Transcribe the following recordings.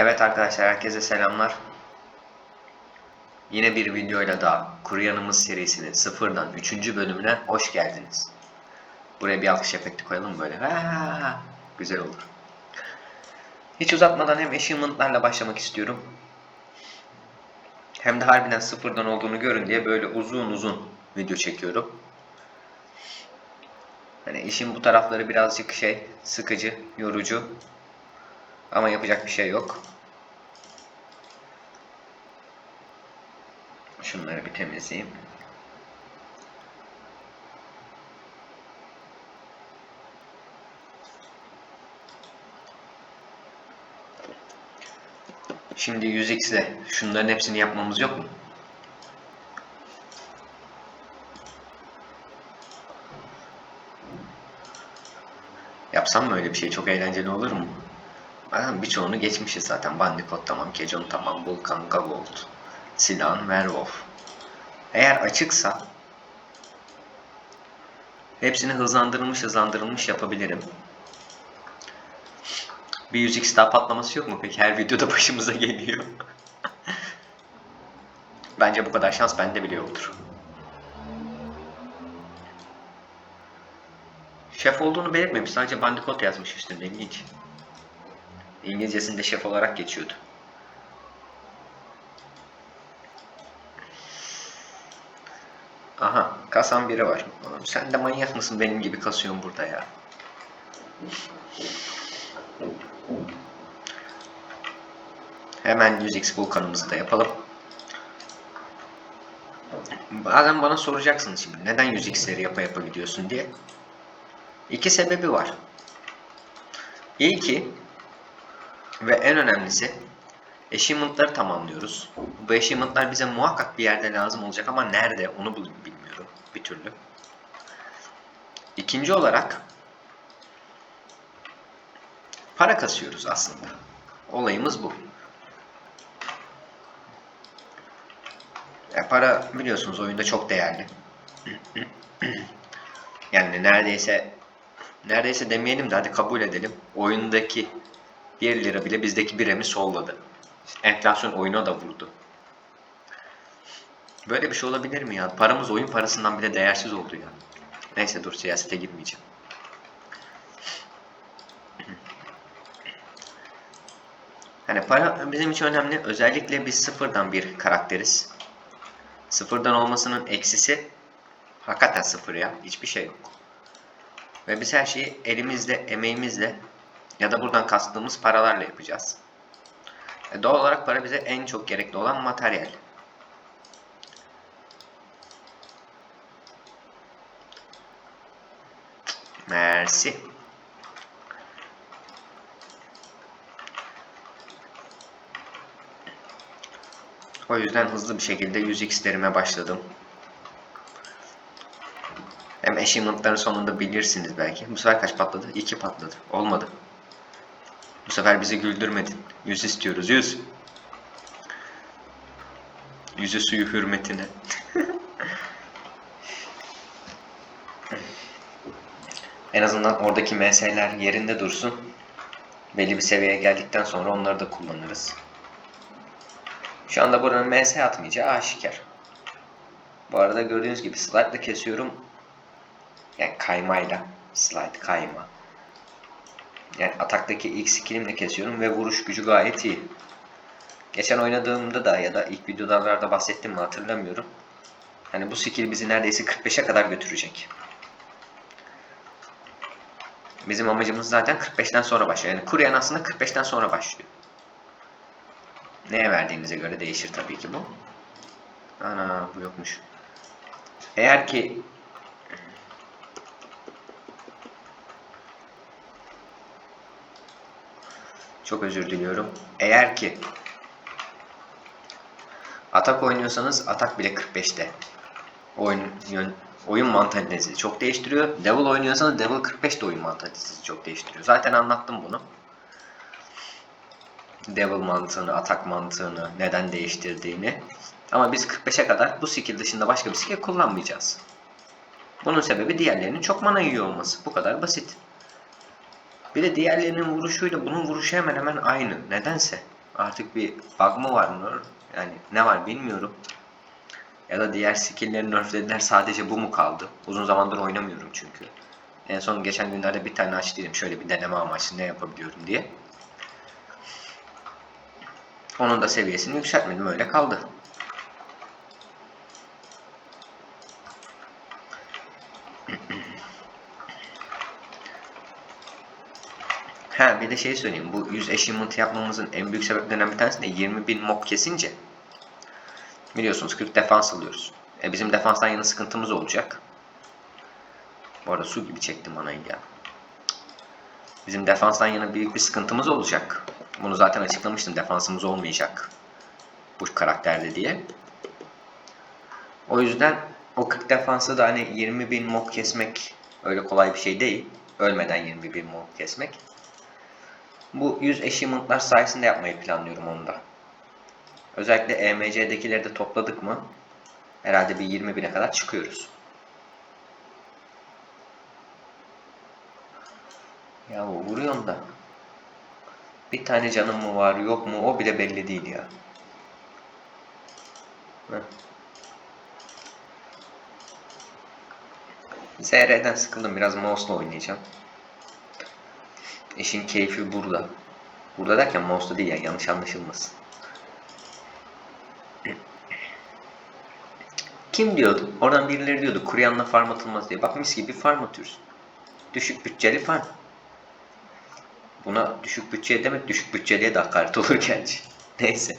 Evet arkadaşlar herkese selamlar. Yine bir videoyla daha Kuru Yanımız serisinin sıfırdan 3. bölümüne hoş geldiniz. Buraya bir alkış efekti koyalım böyle. Ha, güzel olur. Hiç uzatmadan hem achievement'larla başlamak istiyorum. Hem de harbiden sıfırdan olduğunu görün diye böyle uzun uzun video çekiyorum. Hani işin bu tarafları birazcık şey sıkıcı, yorucu. Ama yapacak bir şey yok. Şunları bir temizleyeyim. Şimdi 100x'le şunların hepsini yapmamız yok mu? Yapsam mı öyle bir şey? Çok eğlenceli olur mu? Zaten birçoğunu geçmişiz zaten. Bandicoot tamam, Kejon tamam, Vulkan, Gavold, Silahın, Werewolf. Eğer açıksa hepsini hızlandırılmış hızlandırılmış yapabilirim. Bir 100x daha patlaması yok mu peki? Her videoda başımıza geliyor. Bence bu kadar şans bende bile yoktur. Şef olduğunu belirtmemiş. Sadece Bandicoot yazmış üstünde. İlginç. İngilizcesinde şef olarak geçiyordu. Aha, kasan biri var. Oğlum sen de manyak mısın benim gibi kasıyorsun burada ya. Hemen 100x vulkanımızı da yapalım. Bazen bana soracaksınız şimdi neden 100x'leri yapa yapa gidiyorsun diye. İki sebebi var. İlki ve en önemlisi achievement'ları tamamlıyoruz. Bu achievement'lar bize muhakkak bir yerde lazım olacak ama nerede onu bir türlü. İkinci olarak para kasıyoruz aslında. Olayımız bu. Ya para biliyorsunuz oyunda çok değerli. yani neredeyse neredeyse demeyelim de hadi kabul edelim. Oyundaki 1 lira bile bizdeki biremi solladı. Enflasyon oyuna da vurdu. Böyle bir şey olabilir mi ya? Paramız oyun parasından bile değersiz oldu ya. Neyse dur siyasete girmeyeceğim. Hani para bizim için önemli. Özellikle biz sıfırdan bir karakteriz. Sıfırdan olmasının eksisi hakikaten sıfır ya. Hiçbir şey yok. Ve biz her şeyi elimizle, emeğimizle ya da buradan kastığımız paralarla yapacağız. E doğal olarak para bize en çok gerekli olan materyal. Mersi. O yüzden hızlı bir şekilde 100x'lerime başladım. Hem achievement'ların sonunda bilirsiniz belki. Bu sefer kaç patladı? 2 patladı. Olmadı. Bu sefer bizi güldürmedin. 100 istiyoruz. 100. Yüzü suyu hürmetine. en azından oradaki MS'ler yerinde dursun. Belli bir seviyeye geldikten sonra onları da kullanırız. Şu anda buranın MS atmayacağı aşikar. Bu arada gördüğünüz gibi slide ile kesiyorum. Yani kaymayla. Slide kayma. Yani ataktaki ilk skillimle kesiyorum ve vuruş gücü gayet iyi. Geçen oynadığımda da ya da ilk videolarda bahsettim mi hatırlamıyorum. Hani bu skill bizi neredeyse 45'e kadar götürecek. Bizim amacımız zaten 45'ten sonra başlıyor. Yani Kuryan aslında 45'ten sonra başlıyor. Neye verdiğimize göre değişir tabii ki bu. Ana bu yokmuş. Eğer ki Çok özür diliyorum. Eğer ki atak oynuyorsanız atak bile 45'te. Oyun oyun mantalitesi çok değiştiriyor. Devil oynuyorsanız Devil 45'te oyun mantalitesi çok değiştiriyor. Zaten anlattım bunu. Devil mantığını, atak mantığını neden değiştirdiğini. Ama biz 45'e kadar bu skill dışında başka bir skill kullanmayacağız. Bunun sebebi diğerlerinin çok mana yiyor olması. Bu kadar basit. Bir de diğerlerinin vuruşuyla bunun vuruşu hemen hemen aynı. Nedense. Artık bir bug mı var mı? Yani ne var bilmiyorum. Ya da diğer skill'leri nerflediler sadece bu mu kaldı? Uzun zamandır oynamıyorum çünkü. En son geçen günlerde bir tane açtıydım şöyle bir deneme amaçlı ne yapabiliyorum diye. Onun da seviyesini yükseltmedim öyle kaldı. Ha bir de şey söyleyeyim. Bu 100 achievement yapmamızın en büyük sebeplerinden bir tanesi de 20.000 mob kesince biliyorsunuz 40 defans alıyoruz. E bizim defanstan yana sıkıntımız olacak. Bu arada su gibi çektim anayı ya. Bizim defanstan yana büyük bir sıkıntımız olacak. Bunu zaten açıklamıştım. Defansımız olmayacak. Bu karakterde diye. O yüzden o 40 defansı da hani 20.000 mob kesmek öyle kolay bir şey değil. Ölmeden 20.000 mob kesmek. Bu 100 achievement'lar sayesinde yapmayı planlıyorum onu da. Özellikle EMC'dekileri de topladık mı herhalde bir 20 bine kadar çıkıyoruz. Ya vuruyorsun da. Bir tane canım mı var yok mu o bile belli değil ya. ZR'den sıkıldım biraz mouse'la oynayacağım. İşin keyfi burada. Burada derken mouse'da değil yani yanlış anlaşılmasın. Kim diyordu? Oradan birileri diyordu kuryanla farm atılmaz diye. Bak mis gibi farm atıyoruz. Düşük bütçeli farm. Buna düşük bütçe demek düşük bütçeliye de hakaret olur gerçi. Neyse.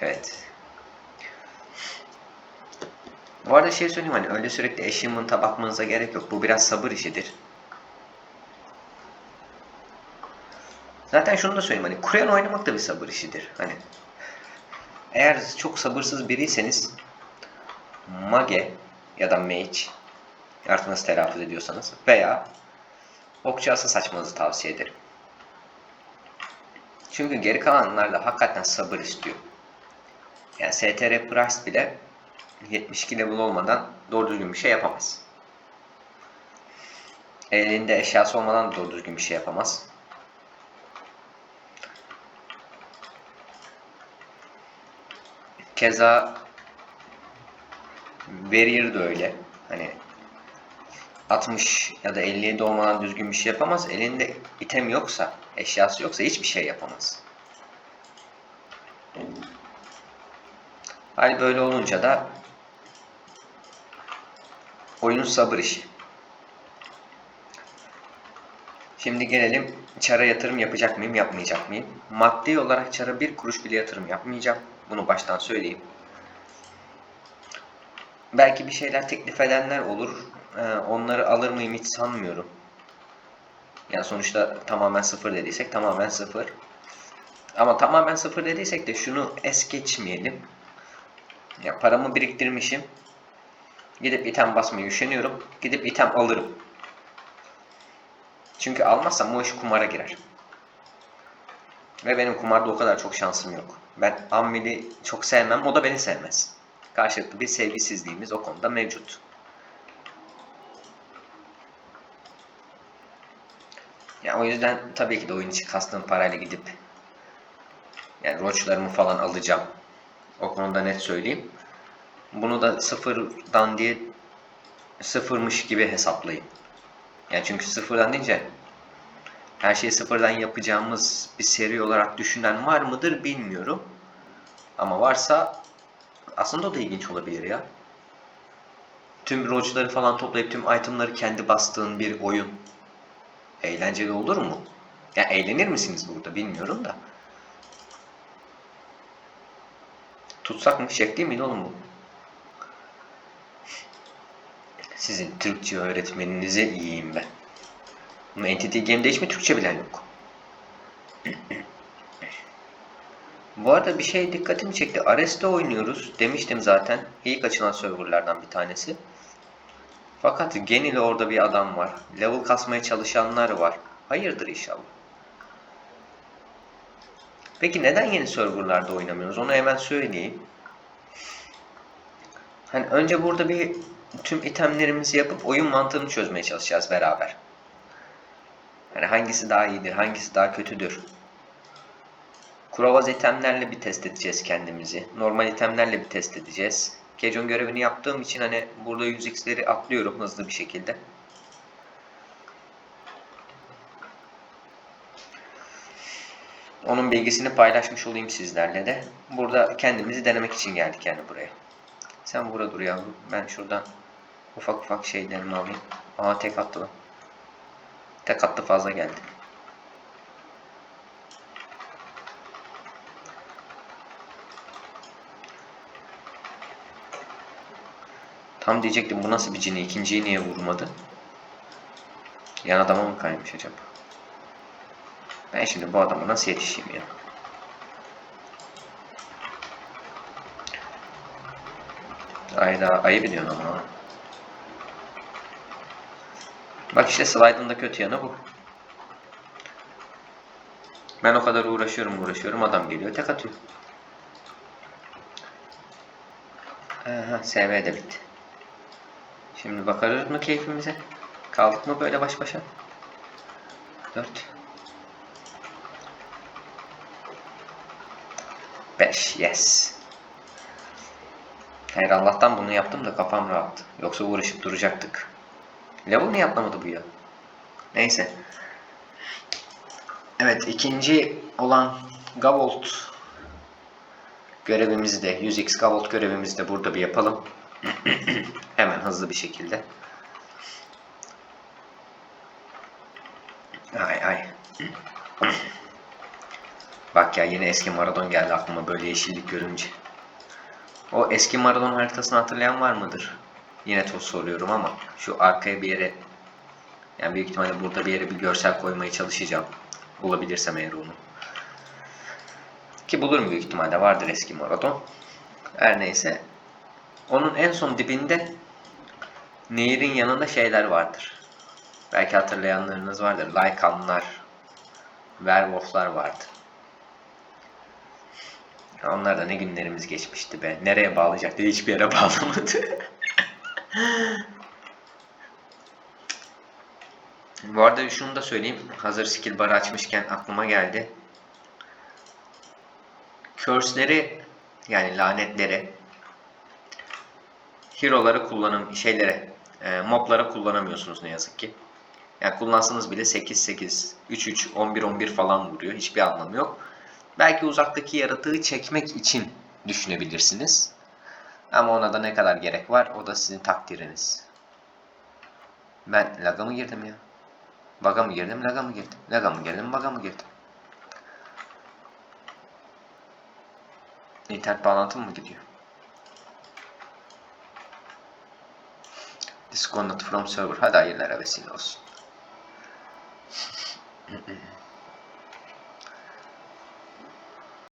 Evet. Bu arada şey söyleyeyim hani öyle sürekli achievement'a bakmanıza gerek yok. Bu biraz sabır işidir. Zaten şunu da söyleyeyim hani Kuryan oynamak da bir sabır işidir. Hani eğer çok sabırsız biriyseniz Mage ya da Mage artık nasıl telaffuz ediyorsanız veya Okçu Asas açmanızı tavsiye ederim. Çünkü geri kalanlarla hakikaten sabır istiyor. Yani STR Price bile 72 level olmadan doğru düzgün bir şey yapamaz. Elinde eşyası olmadan da doğru düzgün bir şey yapamaz. Keza Barrier de öyle. Hani 60 ya da 57 olmadan düzgün bir şey yapamaz. Elinde item yoksa, eşyası yoksa hiçbir şey yapamaz. Hal böyle olunca da oyunun sabır işi. Şimdi gelelim çara yatırım yapacak mıyım, yapmayacak mıyım? Maddi olarak çara bir kuruş bile yatırım yapmayacağım. Bunu baştan söyleyeyim. Belki bir şeyler teklif edenler olur. Ee, onları alır mıyım hiç sanmıyorum. Yani sonuçta tamamen sıfır dediysek tamamen sıfır. Ama tamamen sıfır dediysek de şunu es geçmeyelim. Ya paramı biriktirmişim. Gidip item basmayı üşeniyorum. Gidip item alırım. Çünkü almazsam o iş kumara girer. Ve benim kumarda o kadar çok şansım yok. Ben Ammil'i çok sevmem, o da beni sevmez. Karşılıklı bir sevgisizliğimiz o konuda mevcut. Ya o yüzden tabii ki de oyun içi kastığım parayla gidip yani roçlarımı falan alacağım. O konuda net söyleyeyim. Bunu da sıfırdan diye sıfırmış gibi hesaplayın. Yani çünkü sıfırdan deyince her şeyi sıfırdan yapacağımız bir seri olarak düşünen var mıdır bilmiyorum. Ama varsa aslında o da ilginç olabilir ya. Tüm roçları falan toplayıp tüm itemları kendi bastığın bir oyun. Eğlenceli olur mu? Ya eğlenir misiniz burada bilmiyorum da. Tutsak mı? Şek değil miydi oğlum bu? Sizin Türkçe öğretmeninize iyiyim ben. Ama Entity Game'de hiç mi Türkçe bilen yok? Bu arada bir şey dikkatimi çekti. Ares'te oynuyoruz. Demiştim zaten. İlk açılan serverlardan bir tanesi. Fakat Genil'e orada bir adam var. Level kasmaya çalışanlar var. Hayırdır inşallah. Peki neden yeni serverlarda oynamıyoruz? Onu hemen söyleyeyim. Hani önce burada bir tüm itemlerimizi yapıp oyun mantığını çözmeye çalışacağız beraber. Hangisi daha iyidir, hangisi daha kötüdür? Kurovaz itemlerle bir test edeceğiz kendimizi. Normal itemlerle bir test edeceğiz. Kejon görevini yaptığım için hani burada 100x'leri atlıyorum hızlı bir şekilde. Onun bilgisini paylaşmış olayım sizlerle de. Burada kendimizi denemek için geldik yani buraya. Sen burada dur yavrum. Ben şuradan ufak ufak şeylerimi alayım. Aa tek attı. Tek attı fazla geldi. Tam diyecektim bu nasıl bir cini ikinciyi niye vurmadı? Yan adama mı kaymış acaba? Ben şimdi bu adama nasıl yetişeyim ya? Ayda ayıp ediyorsun ama. Bak işte slide'ın da kötü yanı bu. Ben o kadar uğraşıyorum uğraşıyorum adam geliyor tek atıyor. Aha SV de bitti. Şimdi bakarız mı keyfimize? Kaldık mı böyle baş başa? 4 5 yes. Hayır Allah'tan bunu yaptım da kafam rahat. Yoksa uğraşıp duracaktık. Level niye atlamadı bu ya? Neyse. Evet ikinci olan Gavolt görevimizi de 100x Gavolt görevimizi de burada bir yapalım. Hemen hızlı bir şekilde. Ay ay. Bak ya yine eski Maradon geldi aklıma böyle yeşillik görünce. O eski Maradon haritasını hatırlayan var mıdır? Yine çok soruyorum ama şu arkaya bir yere yani büyük ihtimalle burada bir yere bir görsel koymaya çalışacağım. Bulabilirsem eğer onu. Ki bulurum büyük ihtimalle vardır eski Maradon. Her neyse. Onun en son dibinde nehirin yanında şeyler vardır. Belki hatırlayanlarınız vardır. Lycanlar, Werewolf'lar vardı. Onlar da ne günlerimiz geçmişti be. Nereye bağlayacaktı? Hiçbir yere bağlamadı. Bu arada şunu da söyleyeyim. Hazır skill barı açmışken aklıma geldi. Curse'leri yani lanetleri hero'ları kullanım şeylere e, moblara kullanamıyorsunuz ne yazık ki. Yani kullansanız bile 8 8 3 3 11 11 falan vuruyor. Hiçbir anlamı yok. Belki uzaktaki yaratığı çekmek için düşünebilirsiniz. Ama ona da ne kadar gerek var o da sizin takdiriniz. Ben laga mı girdim ya? Baga mı girdim, laga mı girdim? Laga mı girdim, baga mı girdim? İnternet bağlantım mı gidiyor? Disconnect from server. Hadi hayırlara vesile olsun.